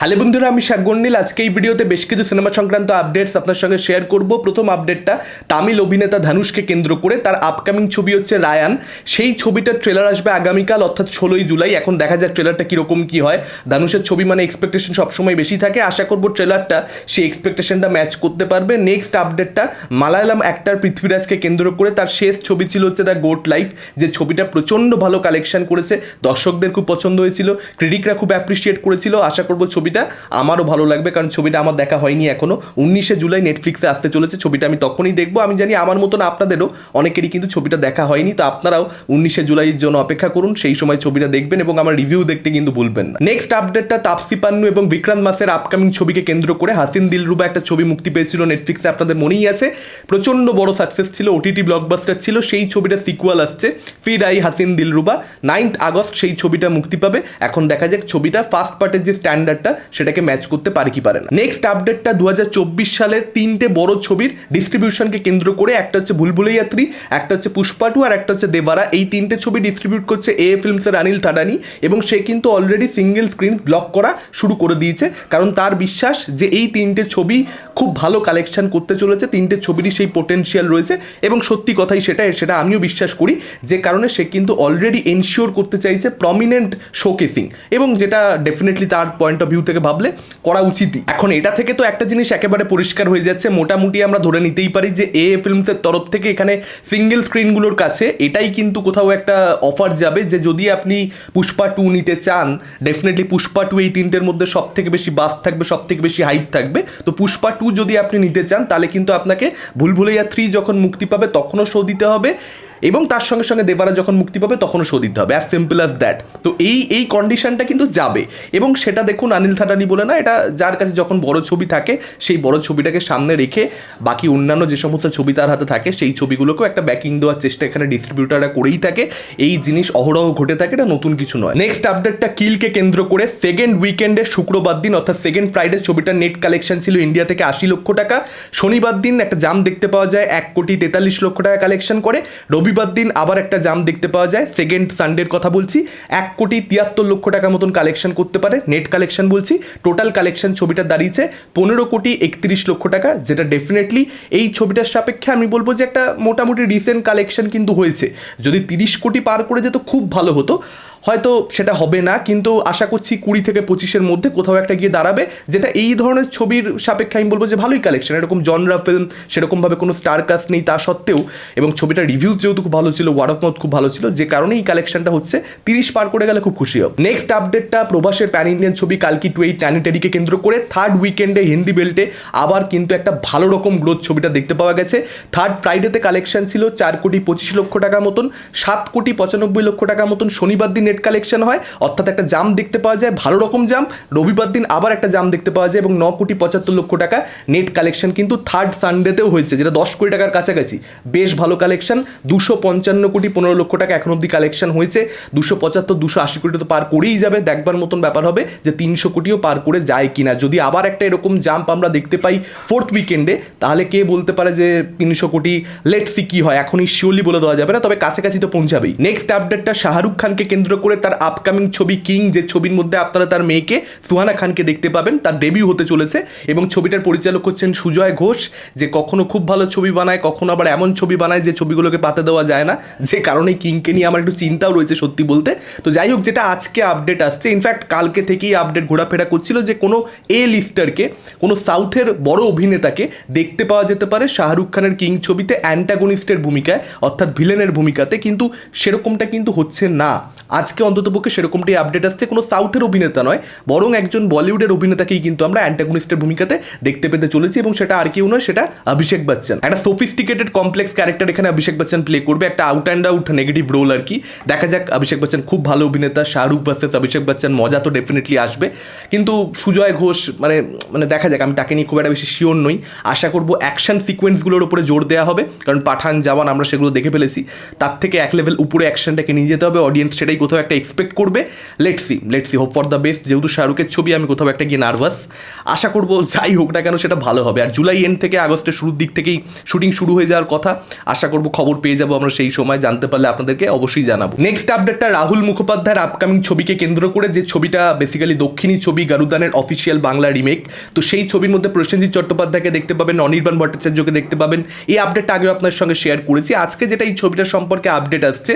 Hello বন্ধুরা, আমি শাকগন্ডিল আজকে এই ভিডিওতে বেশ কিছু সিনেমা সংক্রান্ত আপডেটস আপনার সঙ্গে শেয়ার করব। প্রথম আপডেটটা তামিল অভিনেতা ধানুষকে কেন্দ্র করে, তার আপকামিং ছবি হচ্ছে রায়ান। সেই ছবিটার ট্রেলার আসবে আগামীকাল, অর্থাৎ ষোলোই জুলাই। এখন দেখা যাক ট্রেলারটা কীরকম, কী হয়। ধানুষের ছবি মানে এক্সপেকটেশন সবসময় বেশি থাকে। আশা করব ট্রেলারটা সেই এক্সপেকটেশনটা ম্যাচ করতে পারবে। নেক্সট আপডেটটা মালায়ালাম অ্যাক্টার পৃথ্বীরাজকে কেন্দ্র করে, তার শেষ ছবি ছিল হচ্ছে দ্য গোট লাইফ যে ছবিটা প্রচণ্ড ভালো কালেকশন করেছে। দর্শকদের খুব পছন্দ হয়েছিল ক্রিটিকরা খুব অ্যাপ্রিসিয়েট করেছিল। আশা করব ছবিটা আমারও ভালো লাগবে, কারণ ছবিটা আমার দেখা হয়নি এখনও। উনিশে জুলাই নেটফ্লিক্সে আসতে চলেছে, ছবিটা আমি তখনই দেখব। আমি জানি আমার মতন আপনাদেরও অনেকেরই কিন্তু ছবিটা দেখা হয়নি, তো আপনারাও উনিশে জুলাইয়ের জন্য অপেক্ষা করুন, সেই সময় ছবিটা দেখবেন এবং আমার রিভিউ দেখতে কিন্তু ভুলবেন না। নেক্সট আপডেটটা তাপসি পান্নু এবং বিক্রান্ত মাসের আপকামিং ছবিকে কেন্দ্র করে হাসিন দিলরুবা একটা ছবি মুক্তি পেয়েছিল নেটফ্লিক্সে আপনাদের মনেই আছে। প্রচণ্ড বড় সাকসেস ছিল ওটিটি ব্লকবাস্টার ছিল, সেই ছবিটা সিকুয়াল আসছে ফির আই হাসিন দিলরুবা। নাইন্থ আগস্ট সেই ছবিটা মুক্তি পাবে। এখন দেখা যাক ছবিটা ফার্স্ট পার্টের যে স্ট্যান্ডার্ডটা সেটাকে ম্যাচ করতে পারে কি পারে না। নেক্সট আপডেটটা দু হাজার চব্বিশ সালের তিনটে বড় ছবির ডিস্ট্রিবিউশনকে কেন্দ্র করে, একটা হচ্ছে ভুলভুলাইয়া থ্রি একটা হচ্ছে পুষ্পা টু আর একটা হচ্ছে দেবারা। এই তিনটে ছবি ডিস্ট্রিবিউট করছে এ ফিল্মসের অনিল থাডানি এবং সে কিন্তু অলরেডি সিঙ্গেল স্ক্রিন ব্লক করা শুরু করে দিয়েছে। কারণ তার বিশ্বাস যে এই তিনটে ছবি খুব ভালো কালেকশন করতে চলেছে, তিনটে ছবিরই সেই পোটেনশিয়াল রয়েছে এবং সত্যি কথাই সেটা সেটা আমিও বিশ্বাস করি যে কারণে সে কিন্তু অলরেডি এনশিওর করতে চাইছে প্রমিনেন্ট শোকেসিং এবং যেটা ডেফিনেটলি তার পয়েন্ট অফ ভিউ থেকে ভাবলে করা উচিতই। এখন এটা থেকে তো একটা জিনিস একেবারে পরিষ্কার হয়ে যাচ্ছে, মোটামুটি আমরা ধরে নিতেই পারি যে এ ফিল্মসের তরফ থেকে এখানে সিঙ্গেল স্ক্রিনগুলোর কাছে এটাই কিন্তু কোথাও একটা অফার যাবে যে যদি আপনি পুষ্পা টু নিতে চান ডেফিনেটলি পুষ্পা টু এই তিনটের মধ্যে সব থেকে বেশি বাস থাকবে সব থেকে বেশি হাইপ থাকবে। তো পুষ্পা টু যদি আপনি নিতে চান, তাহলে কিন্তু আপনাকে ভুলভুলাইয়া থ্রি যখন মুক্তি পাবে, তখনও শো দিতে হবে। এবং তার সঙ্গে সঙ্গে দেবারা যখন মুক্তি পাবে, তখনও শো দিতে হবে। অ্যাজ সিম্পল অ্যাজ দ্যাট তো এই এই কন্ডিশনটা কিন্তু যাবে। এবং সেটা দেখুন অনিল থাটানি বলে না, এটা যার কাছে যখন বড় ছবি থাকে, সেই বড় ছবিটাকে সামনে রেখে বাকি অন্যান্য যে সমস্ত ছবি তার হাতে থাকে, সেই ছবিগুলোকেও একটা ব্যাকিং দেওয়ার চেষ্টা এখানে ডিস্ট্রিবিউটাররা করেই থাকে। এই জিনিস অহরহ ঘটে থাকে, এটা নতুন কিছু নয়। নেক্সট আপডেটটা কিলকে কেন্দ্র করে। সেকেন্ড উইকেন্ডে শুক্রবার দিন, অর্থাৎ সেকেন্ড ফ্রাইডে ছবিটার নেট কালেকশন ছিল ইন্ডিয়া থেকে আশি লক্ষ টাকা। শনিবার দিন একটা জাম দেখতে পাওয়া যায়, এক কোটি তেতাল্লিশ লক্ষ টাকা কালেকশন করে। রবিবার দিন আবার একটা জাম দেখতে পাওয়া যায়। সেকেন্ড সানডের কথা বলছি। এক কোটি তিয়াত্তর লক্ষ টাকা মতন কালেকশন করতে পারে। নেট কালেকশন বলছি। টোটাল কালেকশন ছবিটা দাঁড়িয়েছে পনেরো কোটি একত্রিশ লক্ষ টাকা, যেটা ডেফিনেটলি এই ছবিটার সাপেক্ষে আমি বলব যে একটা মোটামুটি রিসেন্ট কালেকশন কিন্তু হয়েছে। যদি তিরিশ কোটি পার করে যেত, খুব ভালো হতো। হয়তো সেটা হবে না, কিন্তু আশা করছি কুড়ি থেকে পঁচিশের মধ্যে কোথাও একটা গিয়ে দাঁড়াবে, যেটা এই ধরনের ছবির সাপেক্ষে আমি বলব যে ভালোই কালেকশন এরকম জনরা ফিল্ম সেরকমভাবে কোনো স্টার কাস্ট নেই তা সত্ত্বেও, এবং ছবিটার রিভিউ যেহেতু খুব ভালো ছিল ওয়ার্ড অফ মাউথ খুব ভালো ছিল, যে কারণে এই কালেকশনটা হচ্ছে তিরিশ পার করে গেলে খুব খুশি হব। নেক্সট আপডেটটা প্রভাসের প্যান ইন্ডিয়ান ছবি কালকি টু এইট প্ল্যানেটারিকে কেন্দ্র করে থার্ড উইকেন্ডে হিন্দি বেল্টে আবার কিন্তু একটা ভালো রকম গ্রোথ ছবিটা দেখতে পাওয়া গেছে। থার্ড ফ্রাইডেতে কালেকশন ছিল, চার কোটি পঁচিশ লক্ষ টাকা মতন, সাত কোটি পঁচানব্বই লক্ষ টাকা মতন শনিবার দিন নেট কালেকশন হয়, অর্থাৎ একটা জাম দেখতে পাওয়া যায়, ভালো রকম জাম। রবিবার দিন আবার একটা জাম দেখতে পাওয়া যায় এবং ন কোটি পঁচাত্তর লক্ষ টাকা নেট কালেকশন কিন্তু থার্ড সানডেতেও হয়েছে, যেটা দশ কোটি টাকার কাছাকাছি। বেশ ভালো কালেকশন দুশো পঞ্চান্ন কোটি পনেরো লক্ষ টাকা এখন অব্দি কালেকশন হয়েছে। দুশো পঁচাত্তর, দুশো আশি কোটি তো পার করেই যাবে, দেখবার মতন ব্যাপার হবে যে তিনশো কোটিও পার করে যায় কিনা। যদি আবার একটা এরকম জাম্প আমরা দেখতে পাই ফোর্থ উইকেন্ডে তাহলে কে বলতে পারে যে তিনশো কোটি লেট সি কি হয়? এখনই শিওরলি বলে দেওয়া যাবে না, তবে কাছাকাছি তো পৌঁছাবেই। নেক্সট আপডেটটা শাহরুখ খানকে কেন্দ্র করে তার আপকামিং ছবি কিং যে ছবির মধ্যে আপনারা তার মেয়েকে সুহানা খানকে দেখতে পাবেন, তার ডেবিউ হতে চলেছে। এবং ছবিটার পরিচালক হচ্ছেন সুজয় ঘোষ, যে কখনো খুব ভালো ছবি বানায়, কখনো আবার এমন ছবি বানায় যে ছবিগুলোকে পাতে দেওয়া যায় না। যে কারণে কিংকে নিয়ে আমার একটু চিন্তাও রয়েছে সত্যি বলতে। তো যাই হোক, যেটা আজকে আপডেট আসছে ইনফ্যাক্ট কালকে থেকেই আপডেট ঘোরাফেরা করছিল যে কোনো এ লিস্টারকে কোনো সাউথের বড় অভিনেতাকে দেখতে পাওয়া যেতে পারে শাহরুখ খানের কিং ছবিতে অ্যান্টাগনিস্টের ভূমিকায়, অর্থাৎ ভিলেনের ভূমিকাতে, কিন্তু সেরকমটা কিন্তু হচ্ছে না। আজকে অন্ততপক্ষে সেরকমটাই আপডেট আসছে। কোনো সাউথের অভিনেতা নয়, বরং একজন বলিউডের অভিনেতাকেই কিন্তু আমরা অ্যান্টাগনিস্টের ভূমিকাতে দেখতে পেতে চলেছি এবং সেটা আর কেউ নয়, সেটা অভিষেক বচ্চন। একটা সোফিস্টিকেটেড কমপ্লেক্স ক্যারেক্টার এখানে অভিষেক বচ্চন প্লে করবে, একটা out and out negative role আর কি। দেখা যাক অভিষেক বচ্চন খুব ভালো অভিনেতা, শাহরুখ ভার্সেস অভিষেক বচ্চন, মজা তো ডেফিনেটলি আসবে। কিন্তু সুজয় ঘোষ মানে মানে দেখা যাক, আমি তাকে নিয়ে খুব একটা বেশি শিওর নই। আশা করব অ্যাকশন সিকোয়েন্সগুলোর উপরে জোর দেওয়া হবে, কারণ পাঠান, জওয়ান, আমরা সেগুলো দেখে ফেলেছি। তার থেকে এক লেভেল উপরে অ্যাকশনটাকে নিয়ে যেতে হবে অডিয়েন্স সেটাই কোথাও একটা এক্সপেক্ট করবে। Let's let's hope for the best যেহেতু শাহরুখের ছবি, আমি কোথাও একটা গিয়ে নার্ভাস আশা করব যাই হোক না কেন সেটা ভালো হবে। আর জুলাই এন্ড থেকে আগস্টের শুরুর দিক থেকেই শুটিং শুরু হয়ে যাওয়ার কথা। আশা করব খবর পেয়ে যাব আমরা সেই সময়। জানতে পারলে আপনাদেরকে অবশ্যই জানাব। নেক্সট আপডেটটা রাহুল মুখোপাধ্যায়ের আপকামিং ছবিকে কেন্দ্র করে, যে ছবিটা বেসিক্যালি দক্ষিণী ছবি গারুদানের অফিসিয়াল বাংলা রিমেক তো সেই ছবির মধ্যে প্রসেনজিৎ চট্টোপাধ্যায়কে দেখতে পাবেন, অনির্বাণ ভট্টাচার্যকে দেখতে পাবেন। এই আপডেটটা আগেও আপনার সঙ্গে শেয়ার করেছি। আজকে যেটা এই ছবিটার সম্পর্কে আপডেট আসছে,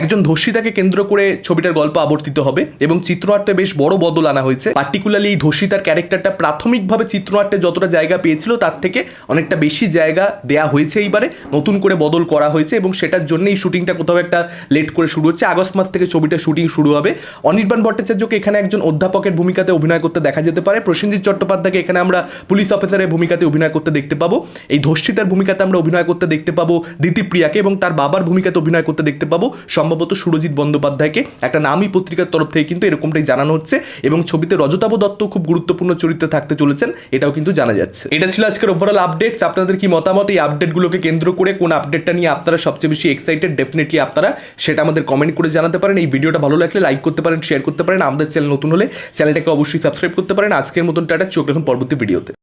একজন ধর্ষিতাকে কেন্দ্র করে ছবিটার গল্প আবর্তিত হবে এবং চিত্রনাট্যে বেশ বড় বদল আনা হয়েছে। পার্টিকুলারলি এই ধর্ষিতার ক্যারেক্টারটা প্রাথমিকভাবে চিত্রনাট্যে যতটা জায়গা পেয়েছিল, তার থেকে অনেকটা বেশি জায়গা দেয়া হয়েছে এইবারে। নতুন করে বদল করা হয়েছে এবং সেটার জন্যই শুটিংটা কোথাও একটা লেট করে শুরু হচ্ছে। আগস্ট মাস থেকে ছবিটা শুটিং শুরু হবে। অনির্বাণ ভট্টাচার্যকে এখানে একজন অধ্যাপকের ভূমিকাতে অভিনয় করতে দেখা যেতে পারে। প্রসেনজিৎ চট্টোপাধ্যায়কে এখানে আমরা পুলিশ অফিসারের ভূমিকাতে অভিনয় করতে দেখতে পাবো। এই ধর্ষিতার ভূমিকাতে আমরা অভিনয় করতে দেখতে পাবো দিতিপ্রিয়াকে এবং তার বাবার ভূমিকাতে অভিনয় করতে দেখতে পাবো। সম্ভবত সুরজিৎ বন্দ্যোপাধ্যায়কে। একটা নামই পত্রিকার তরফ থেকে কিন্তু এরকমটাই জানানো হচ্ছে এবং ছবিতে রজতাভ দত্ত খুব গুরুত্বপূর্ণ চরিত্রে থাকতে চলেছেন, এটাও কিন্তু জানা যাচ্ছে। এটা ছিল আজকের ওভারঅল আপডেটস আপনাদের কি মতামত? এই আপডেটগুলোকে কেন্দ্র করে কোন আপডেটটা নিয়ে আপনারা সবচেয়ে বেশি এক্সাইটেড ডেফিনেটলি আপনারা সেটা আমাদের কমেন্ট করে জানাতে পারেন। এই ভিডিওটা ভালো লাগলে লাইক করতে পারেন শেয়ার করতে পারেন। আমাদের চ্যানেল নতুন হলে চ্যানেলটাকে অবশ্যই সাবস্ক্রাইব করতে পারেন। আজকের মতন টাটা, চোখ এখন পরবর্তী ভিডিওতে